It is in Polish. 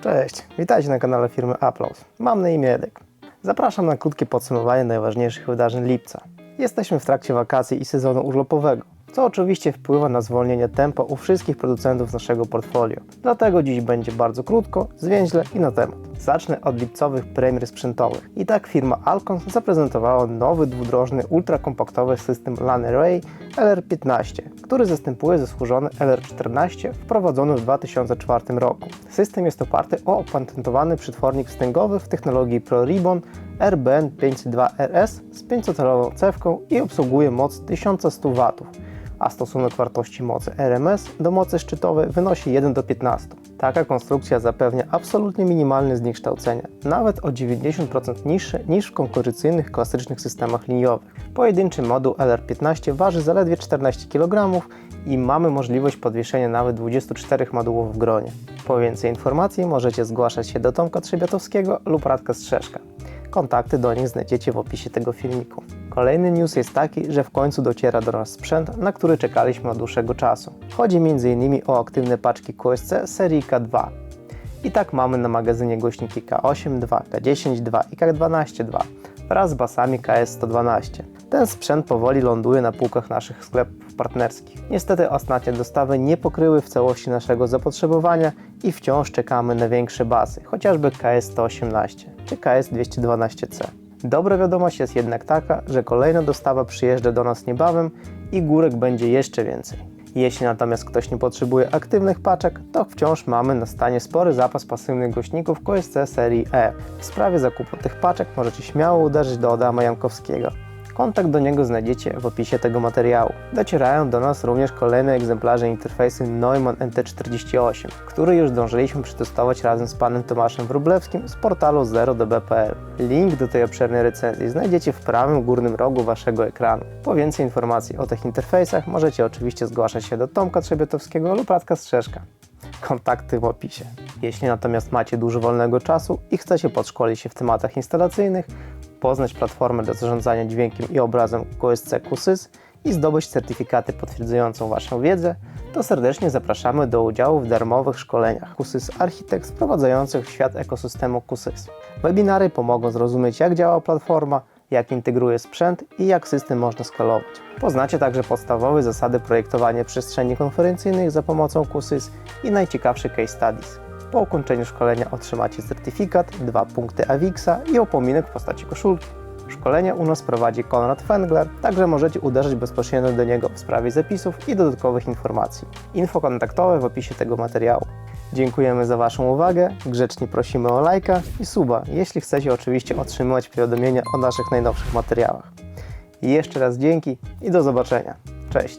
Cześć, witajcie na kanale firmy Upload. Mam na imię Edek. Zapraszam na krótkie podsumowanie najważniejszych wydarzeń lipca. Jesteśmy w trakcie wakacji i sezonu urlopowego, co oczywiście wpływa na zwolnienie tempa u wszystkich producentów naszego portfolio. Dlatego dziś będzie bardzo krótko, zwięźle i na temat. Zacznę od lipcowych premier sprzętowych. I tak firma Alcon zaprezentowała nowy dwudrożny ultrakompaktowy system LAN Array LR15, który zastępuje zasłużony LR14 wprowadzony w 2004 roku. System jest oparty o opatentowany przetwornik wstęgowy w technologii ProRibbon RBN502RS z 500-calową cewką i obsługuje moc 1100 W, a stosunek wartości mocy RMS do mocy szczytowej wynosi 1 do 15. Taka konstrukcja zapewnia absolutnie minimalne zniekształcenia, nawet o 90% niższe niż w konkurencyjnych klasycznych systemach liniowych. Pojedynczy moduł LR15 waży zaledwie 14 kg i mamy możliwość podwieszenia nawet 24 modułów w gronie. Po więcej informacji możecie zgłaszać się do Tomka Trzebiatowskiego lub Radka Strzeszka. Kontakty do nich znajdziecie w opisie tego filmiku. Kolejny news jest taki, że w końcu dociera do nas sprzęt, na który czekaliśmy od dłuższego czasu. Chodzi m.in. o aktywne paczki QSC serii K2. I tak mamy na magazynie głośniki K8 2, K10 2 i K12 2 wraz z basami KS112. Ten sprzęt powoli ląduje na półkach naszych sklepów partnerskich. Niestety ostatnie dostawy nie pokryły w całości naszego zapotrzebowania i wciąż czekamy na większe basy, chociażby KS118 czy KS212C. Dobra wiadomość jest jednak taka, że kolejna dostawa przyjeżdża do nas niebawem i górek będzie jeszcze więcej. Jeśli natomiast ktoś nie potrzebuje aktywnych paczek, to wciąż mamy na stanie spory zapas pasywnych głośników QSC serii E. W sprawie zakupu tych paczek możecie śmiało uderzyć do Adama Jankowskiego. Kontakt do niego znajdziecie w opisie tego materiału. Docierają do nas również kolejne egzemplarze interfejsu Neumann NT48, który już zdążyliśmy przetestować razem z panem Tomaszem Wróblewskim z portalu 0db.pl. Link do tej obszernej recenzji znajdziecie w prawym górnym rogu waszego ekranu. Po więcej informacji o tych interfejsach możecie oczywiście zgłaszać się do Tomka Trzebiatowskiego lub Radka Strzeszka kontakty w opisie. Jeśli natomiast macie dużo wolnego czasu i chcecie podszkolić się w tematach instalacyjnych, poznać platformę do zarządzania dźwiękiem i obrazem QSC QSYS i zdobyć certyfikaty potwierdzającą Waszą wiedzę, to serdecznie zapraszamy do udziału w darmowych szkoleniach QSYS Architect wprowadzających świat ekosystemu QSYS. Webinary pomogą zrozumieć jak działa platforma, jak integruje sprzęt i jak system można skalować. Poznacie także podstawowe zasady projektowania przestrzeni konferencyjnych za pomocą QSYS i najciekawsze case studies. Po ukończeniu szkolenia otrzymacie certyfikat, dwa punkty AWIX-a i opominek w postaci koszulki. Szkolenie u nas prowadzi Konrad Fengler, także możecie uderzyć bezpośrednio do niego w sprawie zapisów i dodatkowych informacji. Info kontaktowe w opisie tego materiału. Dziękujemy za Waszą uwagę, grzecznie prosimy o lajka i suba, jeśli chcecie oczywiście otrzymywać powiadomienia o naszych najnowszych materiałach. Jeszcze raz dzięki i do zobaczenia. Cześć!